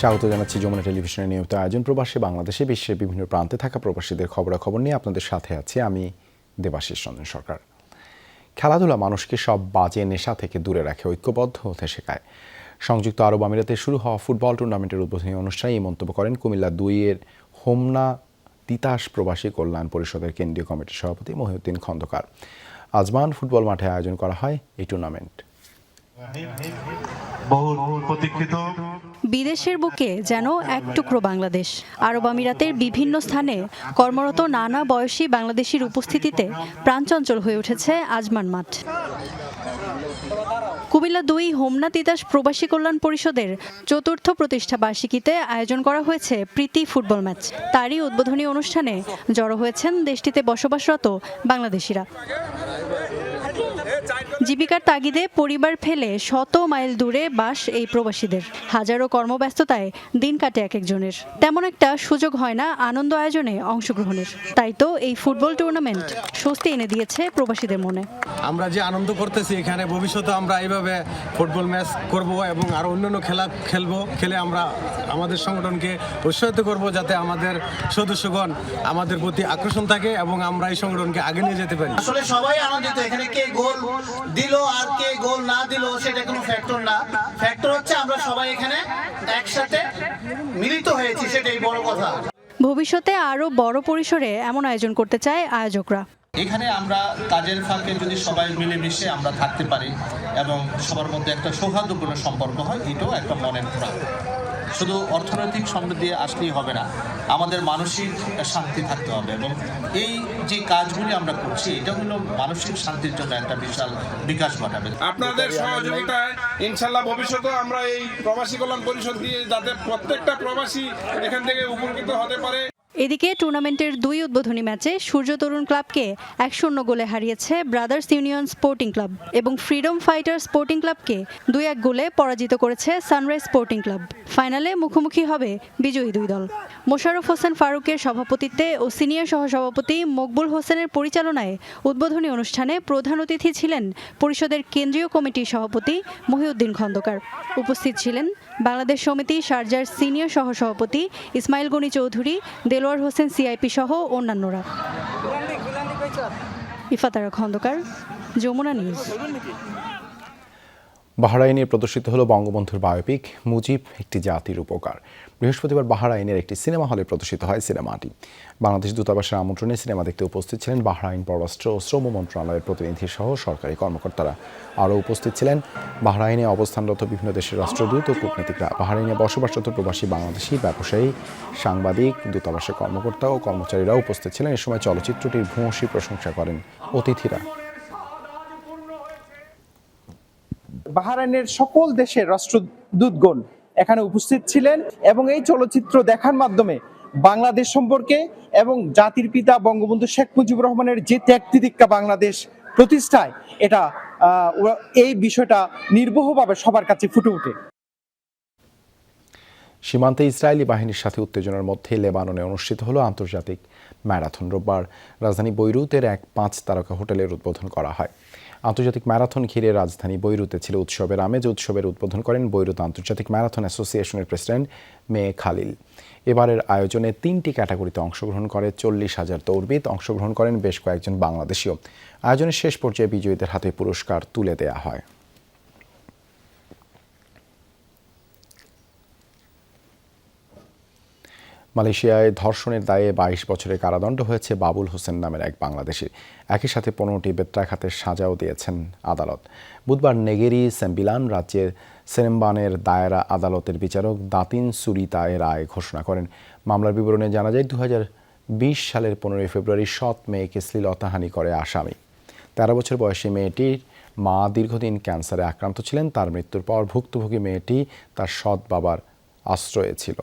স্বাগত জানাচ্ছি যমুনা টেলিভিশনের নিয়মিত আয়োজন প্রবাসী বাংলাদেশে, বিশ্বের বিভিন্ন প্রান্তে থাকা প্রবাসীদের খবরাখবর নিয়ে আপনাদের সাথে আছি আমি দেবাশিস রঞ্জন সরকার। খেলাধুলা মানুষকে সব বাজে নেশা থেকে দূরে রাখে, ঐক্যবদ্ধ হতে শেখায়। সংযুক্ত আরব আমিরাতে শুরু হওয়া ফুটবল টুর্নামেন্টের উদ্বোধনী অনুষ্ঠানে এই মন্তব্য করেন কুমিল্লা দুইয়ের হোমনা তিতাস প্রবাসী কল্যাণ পরিষদের কেন্দ্রীয় কমিটির সভাপতি মহিউদ্দিন খন্দকার। আজমান ফুটবল মাঠে আয়োজন করা হয় এই টুর্নামেন্ট। প্রতীক্ষিত। বিদেশের বুকে যেন এক টুকরো বাংলাদেশ। আরব আমিরাতের বিভিন্ন স্থানে কর্মরত নানা বয়সী বাংলাদেশির উপস্থিতিতে প্রাণচঞ্চল হয়ে উঠেছে আজমান মাঠ। কুমিল্লা দুই হোমনা তিতাস প্রবাসী কল্যাণ পরিষদের চতুর্থ প্রতিষ্ঠা বার্ষিকীতে আয়োজন করা হয়েছে প্রীতি ফুটবল ম্যাচ। তারই উদ্বোধনী অনুষ্ঠানে জড়ো হয়েছেন দেশটিতে বসবাসরত বাংলাদেশিরা। জীবিকার তাগিদে পরিবার ফেলে শত মাইল দূরে বাস এই প্রবাসীদের। হাজারো কর্মব্যস্ততায় দিন কাটে এক একজনের। তেমন একটা সুযোগ হয় না আনন্দ আয়োজনে অংশগ্রহণের। তাই তো এই ফুটবল টুর্নামেন্ট স্বস্তি এনে দিয়েছে প্রবাসীদের মনে। আমরা যে আনন্দ করতেছি এখানে ভবিষ্যতে আমরা এইভাবে ফুটবল ম্যাচ করব এবং আরও অন্যান্য খেলা খেলব খেলে আমরা আমাদের সংগঠনকে উৎসাহিত করব যাতে আমাদের সদস্যগণ আমাদের প্রতি আকর্ষণ থাকে এবং আমরা এই সংগঠনকে আগে নিয়ে যেতে পারি। আসলে সবাই আনন্দিত এখানে কে গোল দিল আর কে গোল না দিল সেটা কোনো ফ্যাক্টর না। ফ্যাক্টর হচ্ছে আমরা সবাই এখানে একসাথে মিলিত হয়েছি সেটাই বড় কথা। ভবিষ্যতে আরও বড় পরিসরে এমন আয়োজন করতে চায় আয়োজকরা। এখানে আমরা কাজের ফাঁকে যদি সবাই মিলেমিশে আমরা থাকতে পারি এবং সবার মধ্যে একটা সৌহার্দ্যপূর্ণ সম্পর্ক হয় এটাও একটা মনের খোরাক শুধু অর্থনৈতিক সমৃদ্ধি আসলেই হবে না, আমাদের মানসিক শান্তি থাকতে হবে এবং এই যে কাজগুলি আমরা করছি, এটা হলো মানসিক শান্তির জন্য একটা বিশাল বিকাশ ঘটাবে। আপনাদের সহযোগিতায় ইনশাল্লাহ ভবিষ্যতে আমরা এই প্রবাসী কল্যাণ পরিষদ দিয়ে যাতে প্রত্যেকটা প্রবাসী এখান থেকে উপকৃত হতে পারে। এদিকে টুর্নামেন্টের দুই উদ্বোধনী ম্যাচে সূর্য তরুণ ক্লাবকে এক শূন্য গোলে হারিয়েছে ব্রাদার্স ইউনিয়ন স্পোর্টিং ক্লাব এবং ফ্রিডম ফাইটার স্পোর্টিং ক্লাবকে দুই এক গোলে পরাজিত করেছে সানরাইজ স্পোর্টিং ক্লাব। ফাইনালে মুখোমুখি হবে বিজয়ী দুই দল। মোশাররফ হোসেন ফারুকের সভাপতিত্বে ও সিনিয়র সহসভাপতি মকবুল হোসেনের পরিচালনায় উদ্বোধনী অনুষ্ঠানে প্রধান অতিথি ছিলেন পরিষদের কেন্দ্রীয় কমিটির সভাপতি মহিউদ্দিন খন্দকার। উপস্থিত ছিলেন বাংলাদেশ সমিতি শারজার সিনিয়র সহসভাপতি ইসমাইল গনি চৌধুরী দেলোয়ার হোসেন সিআইপি সহ অন্যান্যরা। ইফাতারা খন্দকার যমুনা নিউজ। বাহরাইনে প্রদর্শিত হলো বঙ্গবন্ধুর বায়োপিক মুজিব, একটি জাতির উপকার। বৃহস্পতিবার বাহরাইনের একটি সিনেমা হলে প্রদর্শিত হয় সিনেমাটি। বাংলাদেশ দূতাবাসের আমন্ত্রণে সিনেমা দেখতে উপস্থিত ছিলেন বাহরাইন পররাষ্ট্র ও শ্রম মন্ত্রণালয়ের প্রতিনিধি সহ সরকারি কর্মকর্তারা। আরও উপস্থিত ছিলেন বাহরাইনে অবস্থানরত বিভিন্ন দেশের রাষ্ট্রদূত ও কূটনীতিকরা। বাহরাইনে বসবাসরত প্রবাসী বাংলাদেশি, ব্যবসায়ী, সাংবাদিক, দূতাবাসের কর্মকর্তা ও কর্মচারীরা উপস্থিত ছিলেন। এ সময় চলচ্চিত্রটির ভূয়সী প্রশংসা করেন অতিথিরা। বাহরাইনের সকল দেশের রাষ্ট্রদূতগণ এখানে উপস্থিত ছিলেন এবং এই চলচ্চিত্র দেখার মাধ্যমে বাংলাদেশ সম্পর্কে এবং জাতির পিতা বঙ্গবন্ধু শেখ মুজিবুর রহমানের যে ত্যাগ তিতিক্ষা বাংলাদেশ প্রতিষ্ঠায়, এটা এই বিষয়টা নির্বহভাবে সবার কাছে ফুটে ওঠে। সীমান্তে ইসরায়েলি বাহিনীর সাথে উত্তেজনার মধ্যে লেবাননে অনুষ্ঠিত হলো আন্তর্জাতিক ম্যারাথন রোববার। রাজধানী বৈরুতের এক পাঁচ তারকা হোটেলের উদ্বোধন করা হয়। আন্তর্জাতিক ম্যারাথন ঘিরে রাজধানী বৈরুতে ছিল উৎসবের আমেজ। উৎসবের উদ্বোধন করেন বৈরুত আন্তর্জাতিক ম্যারাথন অ্যাসোসিয়েশনের প্রেসিডেন্ট মে খালিল। এবারের আয়োজনে তিনটি ক্যাটাগরিতে অংশগ্রহণ করে চল্লিশ হাজার দৌড়বিদ অংশগ্রহণ করেন বেশ কয়েকজন বাংলাদেশীয়। আয়োজনের শেষ পর্যায়ে বিজয়ীদের হাতে পুরস্কার তুলে দেওয়া হয়। মালয়েশিয়ায় ধর্ষণের দায়ে বাইশ বছরের কারাদণ্ড হয়েছে বাবুল হোসেন নামের এক বাংলাদেশি। একই সাথে পনেরোটি বেত্রাঘাতের সাজাও দিয়েছেন আদালত। বুধবার নেগেরি সেম্বিলান রাজ্যের সেরেম্বানের দায়রা আদালতের বিচারক দাতিন সুরিতা এর রায় ঘোষণা করেন। মামলার বিবরণে জানা যায় দু বিশ সালের পনেরোই ফেব্রুয়ারি সৎ মেয়েকে শ্লীলতাহানি করে আসামি। তেরো বছর বয়সী মেয়েটির মা দীর্ঘদিন ক্যান্সারে আক্রান্ত ছিলেন। তার মৃত্যুর পর ভুক্তভোগী মেয়েটি তার সৎ বাবার আশ্রয়ে ছিল।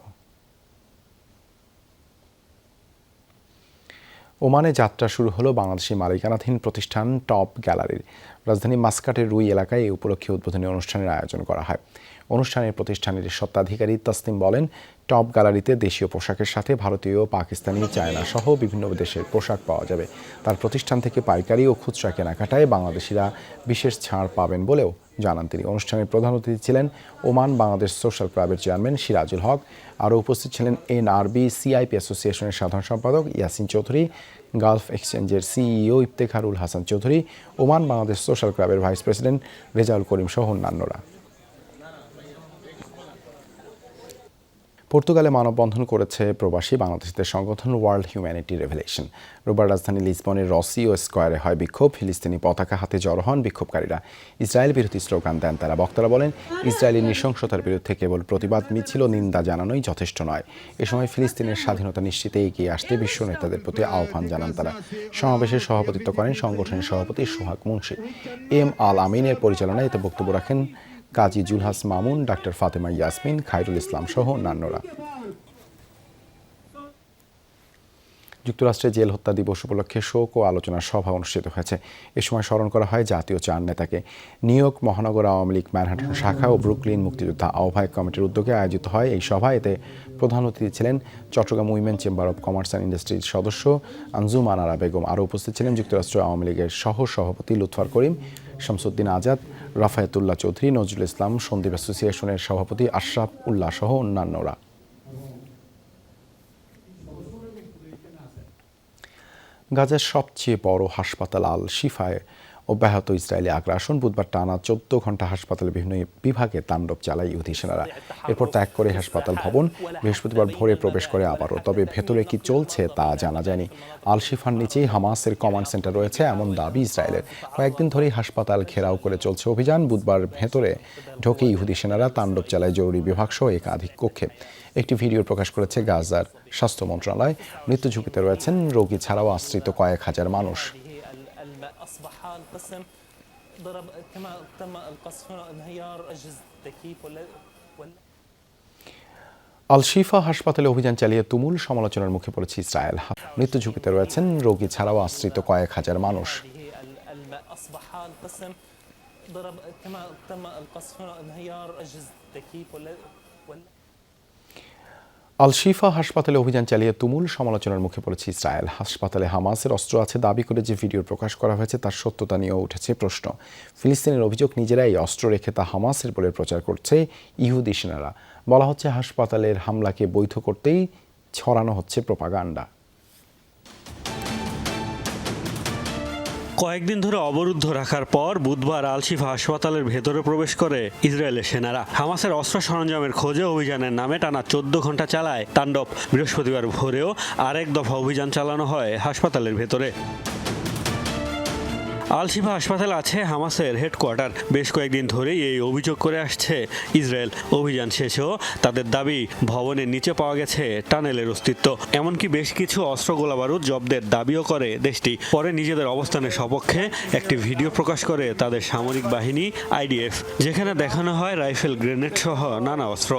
ওমানে যাত্রা শুরু হলো বাংলাদেশি মালিকানাধীন প্রতিষ্ঠান টপ গ্যালারির। রাজধানী মাস্কাটের রুই এলাকায় এই উপলক্ষে উদ্বোধনী অনুষ্ঠানের আয়োজন করা হয়। অনুষ্ঠানের প্রতিষ্ঠানের স্বত্বাধিকারী তাসনিম বলেন, টপ গ্যালারিতে দেশীয় পোশাকের সাথে ভারতীয়, পাকিস্তানি, চায়না সহ বিভিন্ন দেশের পোশাক পাওয়া যাবে। তার প্রতিষ্ঠান থেকে পাইকারি ও খুচরা কেনাকাটায় বাংলাদেশিরা বিশেষ ছাড় পাবেন বলেও জানান তিনি। অনুষ্ঠানের প্রধান অতিথি ছিলেন ওমান বাংলাদেশ সোশ্যাল ক্লাবের চেয়ারম্যান সিরাজুল হক। আরও উপস্থিত ছিলেন এনআরবি, সিআইপি অ্যাসোসিয়েশনের সাধারণ সম্পাদক ইয়াসিন চৌধুরী, গালফ এক্সচেঞ্জের CEO Iftekharul Hasan Chowdhury, Oman Bangladesh social ক্লাবের ভাইস প্রেসিডেন্ট রেজাউল করিম সহ অন্যান্যরা। পর্তুগালে মানববন্ধন করেছে প্রবাসী বাংলাদেশিদের সংগঠন ওয়ার্ল্ড হিউম্যানিটি রেভেলেশন রোববার রাজধানী লিসবনের রসিও স্কোয়ারে হয় বিক্ষোভ। ফিলিস্তিনি পতাকা হাতে জড়ো হন বিক্ষোভকারীরা। ইসরায়েল বিরোধী স্লোগান দেন তারা। বক্তারা বলেন, ইসরায়েলি নৃশংসতার বিরুদ্ধে কেবল প্রতিবাদ, মিছিল ও নিন্দা জানানোই যথেষ্ট নয়। এ সময় ফিলিস্তিনের স্বাধীনতা নিশ্চিতে এগিয়ে আসতে বিশ্ব নেতাদের প্রতি আহ্বান জানান তারা। সমাবেশে সভাপতিত্ব করেন সংগঠনের সভাপতি সোহাগ মুন্সি। এম আল আমিনের পরিচালনায় এতে বক্তব্য রাখেন কাজী জুলহাস মামুন, ডাক্তার ফাতেমা ইয়াসমিন, খায়রুল ইসলাম সহ অন্যান্যরা। যুক্তরাষ্ট্রে জেল হত্যা দিবস উপলক্ষে শোক ও আলোচনা সভা অনুষ্ঠিত হয়েছে। এ সময় স্মরণ করা হয় জাতীয় চার নেতাকে। নিউ ইয়র্ক, মহানগর আওয়ামী লীগ, ম্যানহাটন শাখা ও ব্রুকলিন মুক্তিযোদ্ধা আহ্বায়ক কমিটির উদ্যোগে আয়োজিত হয় এই সভা। এতে প্রধান অতিথি ছিলেন Chattogram women chamber of commerce and ইন্ডাস্ট্রির সদস্য আঞ্জুম আনারা বেগম। আরও উপস্থিত ছিলেন যুক্তরাষ্ট্র আওয়ামী লীগের সহ সভাপতি লুৎফার করিম, শামসুদ্দিন আজাদ রাফায়েতুল্লাহ চৌধুরী, নজরুল ইসলাম, সন্দীপ অ্যাসোসিয়েশনের সভাপতি আশরাফ উল্লাহ সহ অন্যান্যরা। গাজার সবচেয়ে বড় হাসপাতাল আল শিফায় অব্যাহত ইসরায়েলি আগ্রাসন। বুধবার টানা চোদ্দ ঘণ্টা হাসপাতালে বিভিন্ন বিভাগে তাণ্ডব চালায় ইহুদি সেনারা। এরপর ত্যাগ করে হাসপাতাল ভবন। বৃহস্পতিবার ভোরে প্রবেশ করে আবারও। তবে ভেতরে কি চলছে তা জানা যায়নি। আলশিফার নিচেই হামাসের কমান্ড সেন্টার রয়েছে এমন দাবি ইসরায়েলের। কয়েকদিন ধরেই হাসপাতাল ঘেরাও করে চলছে অভিযান। বুধবার ভেতরে ঢোকে ইহুদি সেনারা তাণ্ডব চালায় জরুরি বিভাগ সহ একাধিক কক্ষে। একটি ভিডিও প্রকাশ করেছে গাজার স্বাস্থ্য মন্ত্রণালয়। মৃত্যু ঝুঁকিতে রয়েছেন। রোগী ছাড়াও আশ্রিত কয়েক হাজার মানুষ। القسم ضرب كما تم القصف انهيار أجهزة التكييف ولا ولا আল শিফা হাসপাতালে অভিযান চালিয়ে তুমুল সমালোচনার মুখে পড়েছে ইসরায়েল মৃত্যু ঝুঁকিতে রয়েছেন রোগী ছাড়াও আশ্রিত কয়েক হাজার মানুষ به الماء أصبح القسم ضرب كما تم القصف انهيار أجهزة التكييف ولا ولا আল শিফা হাসপাতালে অভিযান চালিয়ে তুমুল সমালোচনার মুখে পড়েছে ইসরায়েল। হাসপাতালে হামাসের অস্ত্র আছে দাবি করে যে ভিডিও প্রকাশ করা হয়েছে, তার সত্যতা নিয়েও উঠেছে প্রশ্ন। ফিলিস্তিনের অভিযোগ, নিজেরাই অস্ত্র রেখে তা হামাসের বলে প্রচার করছে ইহুদি সেনারা। বলা হচ্ছে, হাসপাতালের হামলাকে বৈধ করতেই ছড়ানো হচ্ছে প্রপাগান্ডা। কয়েকদিন ধরে অবরুদ্ধ রাখার পর বুধবার আলশিফা হাসপাতালের ভেতরে প্রবেশ করে ইসরায়েলের সেনারা। হামাসের অস্ত্র সরঞ্জামের খোঁজে অভিযানের নামে টানা চোদ্দ ঘণ্টা চালায় তাণ্ডব। বৃহস্পতিবার ভোরেও আরেক দফা অভিযান চালানো হয় হাসপাতালের ভেতরে। আলশিফা হাসপাতাল আছে হামাসের হেডকোয়ার্টার। বেশ কয়েকদিন ধরেই এই অভিযোগ করে আসছে ইসরায়েল। অভিযান শেষেও তাদের দাবি ভবনের নিচে পাওয়া গেছে টানেলের অস্তিত্ব। এমনকি বেশ কিছু অস্ত্র গোলাবারুদ জব্দের দাবিও করে দেশটি। পরে নিজেদের অবস্থানের সপক্ষে একটি ভিডিও প্রকাশ করে তাদের সামরিক বাহিনী, আইডিএফ, যেখানে দেখানো হয় রাইফেল গ্রেনেড সহ নানা অস্ত্র।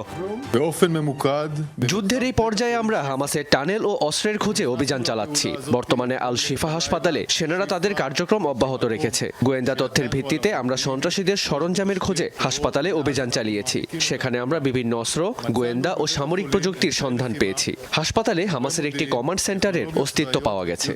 যুদ্ধের এই পর্যায়ে আমরা হামাসের টানেল ও অস্ত্রের খোঁজে অভিযান চালাচ্ছি। বর্তমানে আল শিফা হাসপাতালে সেনারা তাদের কার্যক্রম অব্যাহত অব্যাহত রেখেছে। গোয়েন্দা তথ্যের ভিত্তিতে আমরা সন্ত্রাসীদের সরঞ্জামের খোঁজে হাসপাতালে অভিযান চালিয়েছি। সেখানে আমরা বিভিন্ন অস্ত্র, গোয়েন্দা ও সামরিক প্রযুক্তির সন্ধান পেয়েছি। হাসপাতালে হামাসের একটি কমান্ড সেন্টারের অস্তিত্ব পাওয়া গেছে।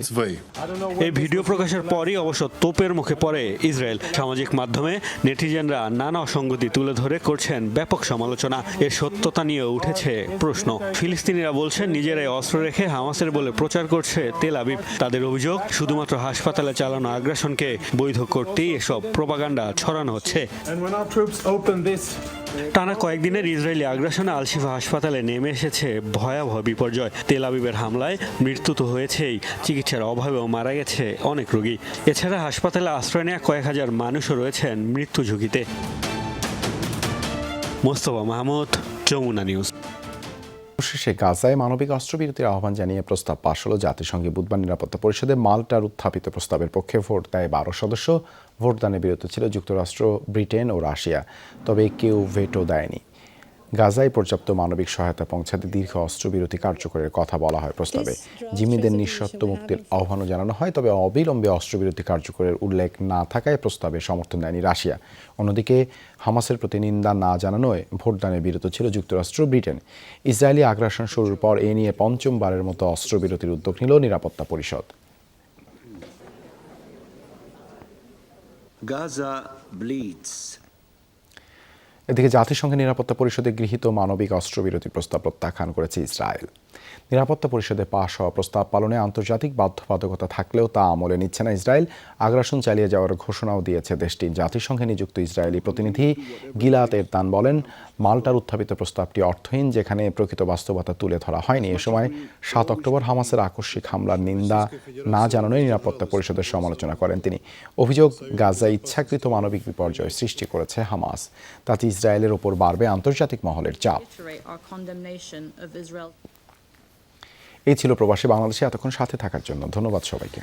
এই ভিডিও প্রকাশের পরই অবশ্য তোপের মুখে পড়ে ইসরায়েল। সামাজিক মাধ্যমে নেটিজেনরা নানা অসঙ্গতি তুলে ধরে করছেন ব্যাপক সমালোচনা। এর সত্যতা নিয়ে উঠেছে প্রশ্ন। ফিলিস্তিনিরা বলছেন, নিজেরাই অস্ত্র রেখে হামাসের বলে প্রচার করছে তেল আবিব। তাদের অভিযোগ, শুধুমাত্র হাসপাতালে চালানো আগ্রাসনকে বৈধ করতেই এসব প্রপাগান্ডা ছড়ানো হচ্ছে। টানা কয়েকদিনের ইসরায়েলি আগ্রাসনে আলশিফা হাসপাতালে নেমে এসেছে ভয়াবহ বিপর্যয়। তেল আবিবের হামলায় মৃত্যু তো হয়েছেই চিকিৎসার অভাবেও মারা গেছে অনেক রোগী। এছাড়া হাসপাতালে আশ্রয় নেওয়া কয়েক হাজার মানুষও রয়েছেন মৃত্যু ঝুঁকিতে। মোস্তফা মাহমুদ যমুনা নিউজ। শেষে গাজায় মানবিক অস্ত্রবিরতির আহ্বান জানিয়ে প্রস্তাব পাশ হল জাতিসংঘে বুধবার নিরাপত্তা পরিষদে মাল্টার উত্থাপিত প্রস্তাবের পক্ষে ভোট দেয় বারো সদস্য। ভোটদানে বিরত ছিল যুক্তরাষ্ট্র, ব্রিটেন ও রাশিয়া। তবে কেউ ভেটো দেয়নি। গাজায় পর্যাপ্ত মানবিক সহায়তা পৌঁছাতে দীর্ঘ অস্ত্রবিরতি কার্যকরের কথা বলা হয় প্রস্তাবে। জিম্মিদের নিঃশর্ত মুক্তির আহ্বানও জানানো হয় তবে অবিলম্বে অস্ত্রবিরতি কার্যকরের উল্লেখ না থাকায় প্রস্তাবে সমর্থন দেয়নি রাশিয়া। অন্যদিকে হামাসের প্রতি নিন্দা না জানানোয় ভোটদানে বিরত ছিল যুক্তরাষ্ট্র ব্রিটেন। ইসরায়েলি আগ্রাসন শুরুর পর এ নিয়ে পঞ্চমবারের মতো অস্ত্রবিরতির উদ্যোগ নিল নিরাপত্তা পরিষদ। Gaza bleeds. এদিকে জাতিসংঘের নিরাপত্তা পরিষদে গৃহীত মানবিক অস্ত্রবিরতি প্রস্তাব প্রত্যাখ্যান করেছে ইসরায়েল। নিরাপত্তা পরিষদে পাশ হওয়া প্রস্তাব পালনে আন্তর্জাতিক বাধ্যবাধকতা থাকলেও তা আমলে নিচ্ছে না ইসরায়েল। আগ্রাসন চালিয়ে যাওয়ার ঘোষণাও দিয়েছে দেশটির জাতিসংঘে নিযুক্ত ইসরায়েলি প্রতিনিধি গিলাত এর এরতান বলেন, মাল্টার উত্থাপিত প্রস্তাবটি অর্থহীন, যেখানে প্রকৃত বাস্তবতা তুলে ধরা হয়নি। এ সময় সাত অক্টোবর হামাসের আকস্মিক হামলার নিন্দা না জানানোই নিরাপত্তা পরিষদের সমালোচনা করেন তিনি। অভিযোগ গাজায় ইচ্ছাকৃত মানবিক বিপর্যয় সৃষ্টি করেছে হামাস। তাতে ইসরায়েলের ওপর বাড়বে আন্তর্জাতিক মহলের চাপ। এই ছিল প্রবাসী বাংলাদেশে এতক্ষণ সাথে থাকার জন্য। ধন্যবাদ সবাইকে।